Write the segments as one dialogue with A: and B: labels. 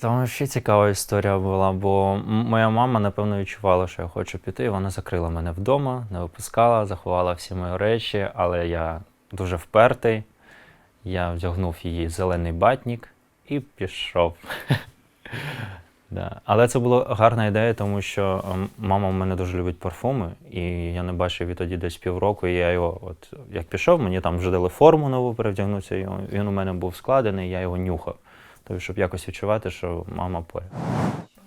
A: Там ще цікава історія була, бо моя мама, напевно, відчувала, що я хочу піти. і Вона закрила мене вдома, не випускала, заховала всі мої речі, але я дуже впертий. Я вдягнув її зелений батнік і пішов. Да. Але це була гарна ідея, тому що ем, мама в мене дуже любить парфуми, і я не бачив відтоді десь півроку. І я його, от як пішов, мені там вже дали форму нову перевдягнутися. Він у мене був складений, я його нюхав. Тобто, щоб якось відчувати, що мама поряд.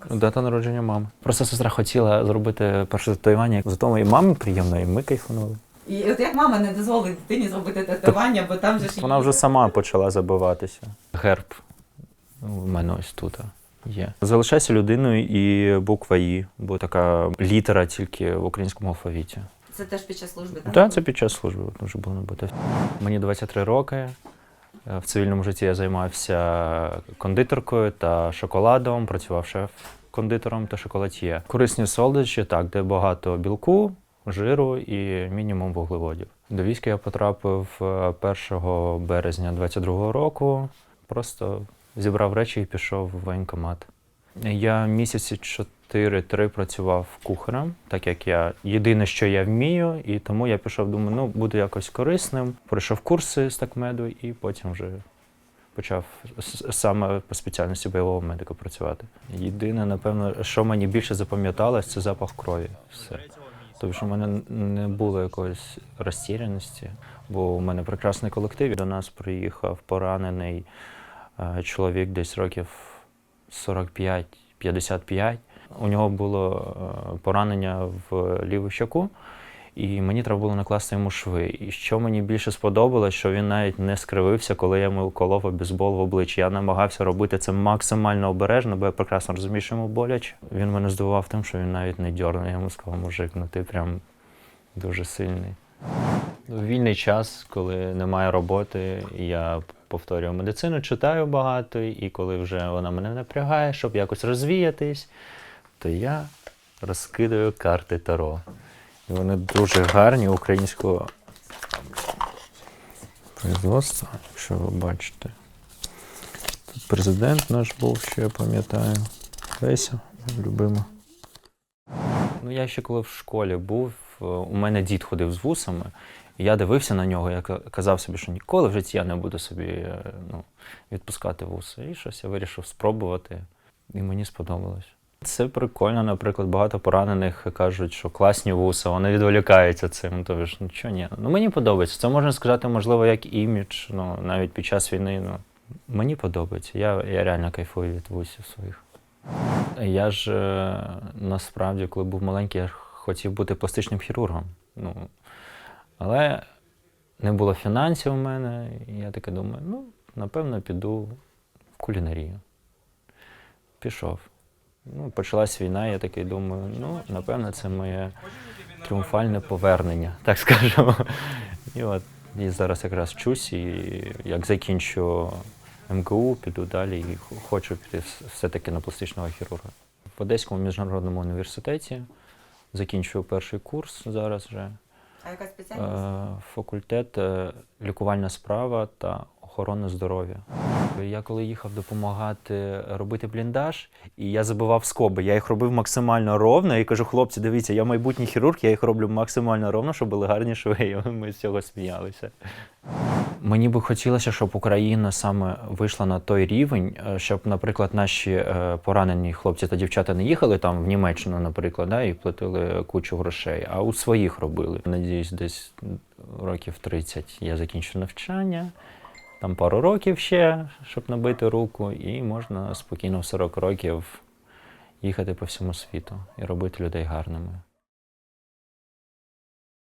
A: Дата народження мами. Просто сестра хотіла зробити перше татуювання. Зато моїй мамі приємно, і ми кайфанули.
B: І от як мама не дозволить дитині зробити татування, бо там же ж
A: Вона вже сама почала забиватися. Герб у мене ось тут є. Залишайся людиною і буква І, бо така літера тільки в українському алфавіті.
B: Це теж під час служби, так?
A: Так, це під час служби дуже було набути. Мені 23 роки. Е, В цивільному житті я займався кондитеркою та шоколадом, працював шеф-кондитером та шоколад'є. Корисні солодощі, так, де багато білку, жиру і мінімум вуглеводів. До війська я потрапив е, 1 березня 22 року. Просто зібрав речі і пішов в воєнкомат. Я місяці 4-3 працював кухарем, так як я єдине, що я вмію, і тому я пішов, думаю, ну буду якось корисним. Пройшов курси з такмеду і потім вже почав саме по спеціальності бойового медика працювати. Єдине, напевно, що мені більше запам'яталось, це запах крові. Все. Тобто, що в мене не було якоїсь розтіряності, бо у мене прекрасний колектив. До нас приїхав поранений е, чоловік десь років 45-55. У нього було е, поранення в ліву щоку, і мені треба було накласти йому шви. І що мені більше сподобалось, що він навіть не скривився, коли я йому колов обізбол в обличчя. Я намагався робити це максимально обережно, бо я прекрасно розумію, що йому боляче. Він мене здивував тим, що він навіть не дьорнув. Я йому сказав, мужик, ну ти прям дуже сильний. Вільний час, коли немає роботи, я повторюю медицину, читаю багато, і коли вже вона мене напрягає, щоб якось розвіятись, то я розкидаю карти Таро. І вони дуже гарні українського производства, якщо ви бачите. Тут президент наш був, що я пам'ятаю. Леся, любима. Ну, я ще коли в школі був, е, у мене дід ходив з вусами, і я дивився на нього, я казав собі, що ніколи в житті я не буду собі е, ну, відпускати вуси. І щось я вирішив спробувати, і мені сподобалось. Це прикольно, наприклад, багато поранених кажуть, що класні вуса, вони відволікаються цим. Тобто, ж, ну чого ні. Ну мені подобається. Це можна сказати, можливо, як імідж, ну навіть під час війни. Ну, мені подобається. Я, я реально кайфую від вусів своїх. Я ж е, насправді, коли був маленький, я хотів бути пластичним хірургом. Ну, але не було фінансів у мене, і я таке думаю, ну, напевно, піду в кулінарію. Пішов. Ну, почалась війна, я такий думаю, ну, напевно, це моє тріумфальне повернення, так скажемо. І от і зараз якраз вчусь, і як закінчу МКУ, піду далі і хочу піти все-таки на пластичного хірурга. В Одеському міжнародному університеті закінчую перший курс зараз вже.
B: А яка спеціальність?
A: Факультет е, лікувальна справа та охорона здоров'я. Я коли їхав допомагати робити бліндаж, і я забивав скоби. Я їх робив максимально ровно і кажу, хлопці, дивіться, я майбутній хірург, я їх роблю максимально ровно, щоб були гарні шви. Ми з цього сміялися. Мені би хотілося, щоб Україна саме вийшла на той рівень, е, щоб, наприклад, наші е, поранені хлопці та дівчата не їхали там в Німеччину, наприклад, да, і платили кучу грошей, а у своїх робили. Надіюсь, десь років 30 я закінчу навчання, там пару років ще, щоб набити руку, і можна спокійно в 40 років їхати по всьому світу і робити людей гарними.